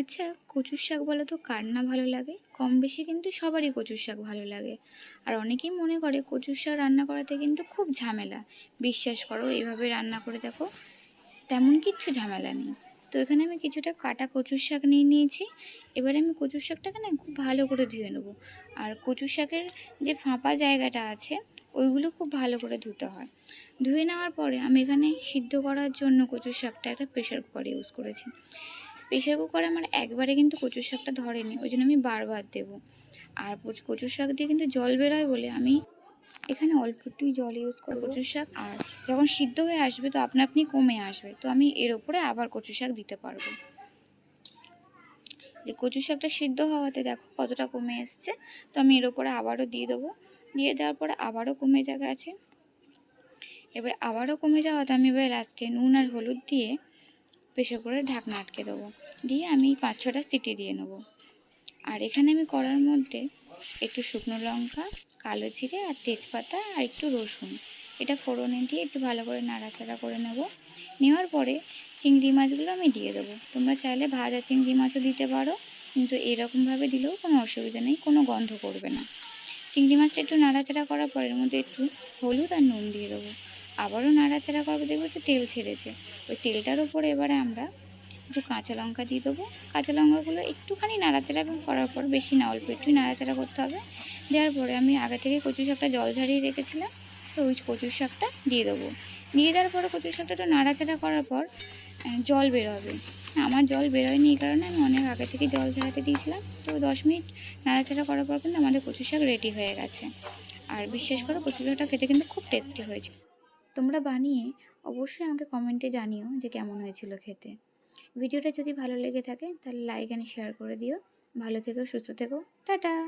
আচ্ছা কচুর শাক বলো তো কার না ভালো লাগে? কম বেশি কিন্তু সবারই কচুর শাক ভালো লাগে। আর অনেকেই মনে করে কচুর শাক রান্না করাতে কিন্তু খুব ঝামেলা। বিশ্বাস করো, এভাবে রান্না করে দেখো, তেমন কিচ্ছু ঝামেলা নেই। তো এখানে আমি কিছুটা কাটা কচুর শাক নিয়ে নিয়েছি। এবারে আমি কচুর শাকটাকে না খুব ভালো করে ধুয়ে নেব। আর কচুর শাকের যে ফাঁপা জায়গাটা আছে, ওইগুলো খুব ভালো করে ধুতে হয়। ধুয়ে নেওয়ার পরে আমি এখানে সিদ্ধ করার জন্য কচুর শাকটা একটা প্রেশার কুকারে ইউজ করেছি। প্রেশার কুকারে আমার একবারে কিন্তু কচুর শাকটা ধরেনি, ওই জন্য আমি বারবার দেবো। আর কচুর শাক দিয়ে কিন্তু জল বেরোয় বলে আমি এখানে অল্প একটুই জল ইউজ করব কচুর শাক। আর যখন সিদ্ধ হয়ে আসবে তো আপনা আপনি কমে আসবে, তো আমি এর ওপরে আবার কচু শাক দিতে পারব। যে কচু শাকটা সিদ্ধ হওয়াতে দেখো কতটা কমে এসছে, তো আমি এর ওপরে আবারও দিয়ে দেবো। দিয়ে দেওয়ার পরে আবারও কমে যাবে আছে। এবার আবারও কমে যাওয়াতে আমি এবার লাস্টে নুন আর হলুদ দিয়ে প্রেশার করে ঢাকনা আটকে দেবো। দিয়ে আমি পাঁচ ছটা সিটি দিয়ে নেব। আর এখানে আমি করার মধ্যে একটু শুকনো লঙ্কা, কালো জিরে আর তেজপাতা আর একটু রসুন। এটা ফোড়নে দিয়ে একটু ভালো করে নাড়াচাড়া করে নেব। নেওয়ার পরে চিংড়ি মাছগুলো আমি দিয়ে দেবো। তোমরা চাইলে ভাজা চিংড়ি মাছও দিতে পারো, কিন্তু এরকমভাবে দিলেও কোনো অসুবিধা নেই, কোনো গন্ধ করবে না। চিংড়ি মাছটা একটু নাড়াচাড়া করার পরের মধ্যে একটু হলুদ আর নুন দিয়ে দেবো। আবারও নাড়াচাড়া করব, দেখব একটু তেল ছেড়েছে। ওই তেলটার উপরে এবারে আমরা একটু কাঁচা লঙ্কা দিয়ে দেবো। কাঁচা লঙ্কাগুলো একটুখানি নাড়াচাড়া এবং করার পর বেশি না, অল্প একটু নাড়াচাড়া করতে হবে। দেওয়ার পরে আমি আগে থেকে কচু শাকটা জল ঝারিয়ে রেখেছিলাম, তো ওই কচুর শাকটা দিয়ে দেবো। দিয়ে দেওয়ার পরে কচুর শাকটা একটু নাড়াচাড়া করার পর জল বেরোবে আমার জল বেরোয়নি এই কারণে আমি অনেক আগে থেকে জল ঝরাতে দিয়েছিলাম, তো দশ মিনিট নাড়াচাড়া করার পর কিন্তু আমাদের কচু শাক রেডি হয়ে গেছে। আর বিশ্বাস করো কচু শাকটা খেতে কিন্তু খুব টেস্টি হয়েছে। তোমরা বানিয়ে অবশ্যই আমাকে কমেন্টে জানিও যে কেমন হয়েছিল খেতে। ভিডিওটা যদি ভালো লেগে থাকে তাহলে লাইক অ্যান্ড শেয়ার করে দিও। ভালো থেকো, সুস্থ থেকো। টাটা!